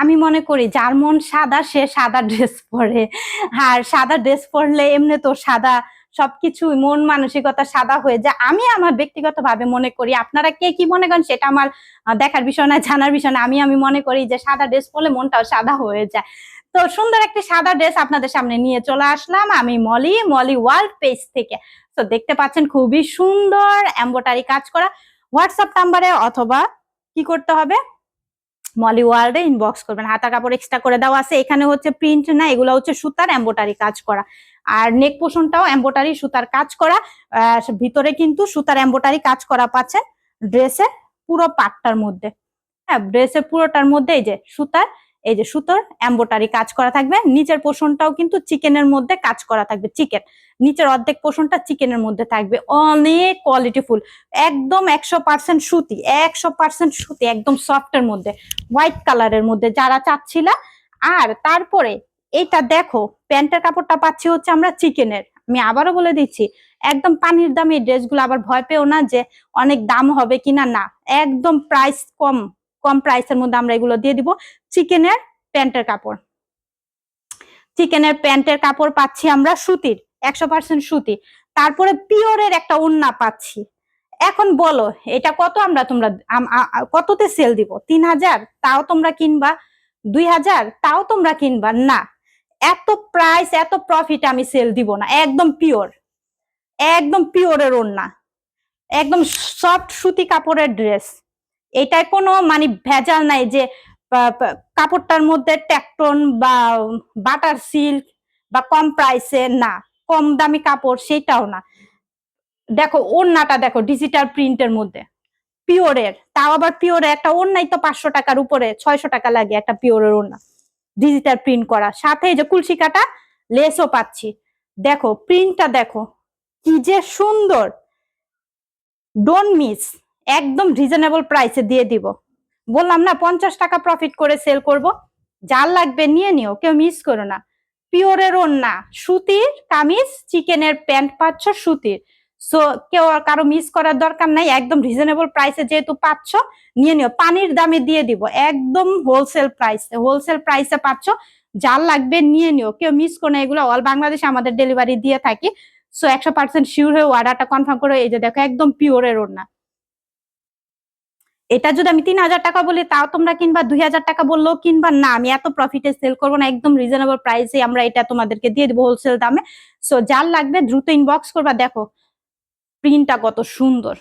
আমি মনে করি যার মন সাদা, সে সাদা ড্রেস পরে। আর সাদা ড্রেস পরলে এমনি তো সাদা সবকিছু মন মানসিকতা সাদা হয়ে যায়। আমি আমার ব্যক্তিগতভাবে মনে করি, আপনারা কে কি মনে করেন সেটা আমার দেখার বিষয় না, জানার বিষয় না। আমি আমি মনে করি যে সাদা ড্রেস পরলে মনটাও সাদা হয়ে যায়। তো সুন্দর একটি সাদা ড্রেস আপনাদের সামনে নিয়ে চলে আসলাম আমি মলি মলি ওয়ার্ল্ড পেজ থেকে। তো দেখতে পাচ্ছেন খুবই সুন্দর এম্বোটারি কাজ করা। হোয়াটসঅ্যাপ নাম্বারে অথবা কি করতে হবে? মলি ওয়ার্ল্ডে ইনবক্স করবেন। হাতা কাপড় এক্সট্রা করে দেওয়া আছে। এখানে হচ্ছে প্রিন্ট না, এগুলো হচ্ছে সুতার এম্বোটারি কাজ করা। আর নেক পোষণটাও এম্বোটারি সুতার কাজ করা। ভিতরে কিন্তু সুতার এম্বোটারি কাজ করা পাচ্ছেন ড্রেসের পুরো পাটটার মধ্যে। হ্যাঁ ড্রেসের পুরোটার মধ্যে এই যে সুতার এই যে সুতোর এম্বোটারি কাজ করা থাকবে। নিচের পোষণটাও কিন্তু চিকেনের মধ্যে কাজ করা থাকবে, চিকেন। নিচের অর্ধেক পোষণটা চিকেনের মধ্যে থাকবে। অনেক কোয়ালিটিফুল একদম একশো পার্সেন্ট সুতি, একশো পার্সেন্ট সুতি, একদম সফটের মধ্যে হোয়াইট কালারের মধ্যে যারা চাচ্ছিলা। আর তারপরে এইটা দেখো, প্যান্টের কাপড়টা পাচ্ছি হচ্ছে আমরা চিকেনের। আমি আবারও বলে দিচ্ছি, একদম পানির দামে এই ড্রেসগুলো আবার ভয় পেও না যে অনেক দাম হবে কিনা না। একদম প্রাইস কম। কম প্রাইসের মধ্যে আমরা এগুলো দিয়ে দিব। চিকেনের প্যান্টের কাপড়। চিকেনের প্যান্টের কাপড় পাচ্ছি আমরা সুতির, একশো পার্সেন্ট সুতি। তারপরে পিওরের একটা ওন্না পাচ্ছি। এখন বলো, এটা কত আমরা তোমরা কততে সেল দিব? তিন হাজার? তাও তোমরা কিনবা। দুই হাজার? তাও তোমরা কিনবা। না। এত প্রাইস এত প্রফিট আমি সেল দিব না। একদম পিওর একদম পিওরের ওড়না। একদম সফট সুতি কাপড়ের ড্রেস এটায় কোনো মানে ভেজাল নাই যে কাপড়টার মধ্যে ট্যাকটন বা বাটার সিল্ক বা কম প্রাইসে না, কম দামি কাপড় সেটাও না। দেখো, ওড়নাটা দেখো ডিজিটাল প্রিন্টের মধ্যে। পিওরের তাও আবার পিওরের একটা ওড়নাই তো পাঁচশো টাকার উপরে, ছয়শো টাকা লাগে একটা পিওরের ওড়না। ডিজিটাল প্রিন্ট করা। সাথে যে কুলসি কাটা লেসও পাচ্ছি। দেখো প্রিন্টটা দেখো, কি যে সুন্দর। ডোন্ট মিস একদম রিজনেবল প্রাইসে দিয়ে দিব। বললাম, না, পঞ্চাশ টাকা প্রফিট করে সেল করব। যার লাগবে নিয়ে নিও, কেউ মিস করো না। পিওরের ওড়না, সুতির কামিজ চিকেনের প্যান্ট পাচ্ছ সুতির। সো কেউ কারও মিস করার দরকার নাই, একদম রিজনেবল প্রাইসে যেহেতু পাচ্ছ, নিয়ে নিও। পানির দামে দিয়ে দিব, একদম হোলসেল প্রাইসে হোলসেল প্রাইসে পাচ্ছ। যার লাগবে নিয়ে নিও, কেউ মিস করো না, এগুলো অল বাংলাদেশে আমাদের ডেলিভারি দিয়ে থাকি। সো একশো পার্সেন্ট শিওর হয়ে অর্ডারটা কনফার্ম করে, এই যে দেখো, একদম পিওরের ওড়না। এটা যদি আমি তিন হাজার টাকা বলি, তাও তোমরা কিনবা, দুই হাজার টাকা বললেও কিনবা, না, আমি এত প্রফিটে সেল করব না, একদম রিজনেবল প্রাইসে আমরা এটা তোমাদেরকে দিয়ে দেবো হোলসেল দামে। সো যার লাগবে দ্রুত ইনবক্স করবা। দেখো প্রিন্টটা কত সুন্দর,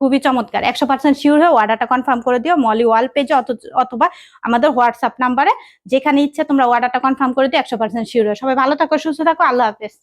খুবই চমৎকার। একশো পার্সেন্ট শিওর হয়ে অর্ডারটা কনফার্ম করে দিও মলি ওয়াল পেজে অথবা আমাদের হোয়াটসঅ্যাপ নাম্বারে যেখানে ইচ্ছে তোমরা অর্ডারটা কনফার্ম করে দিও, একশো পার্সেন্ট শিওর হয়ে। সবাই ভালো থাকো, সুস্থ থাকো, আল্লাহ হাফেজ।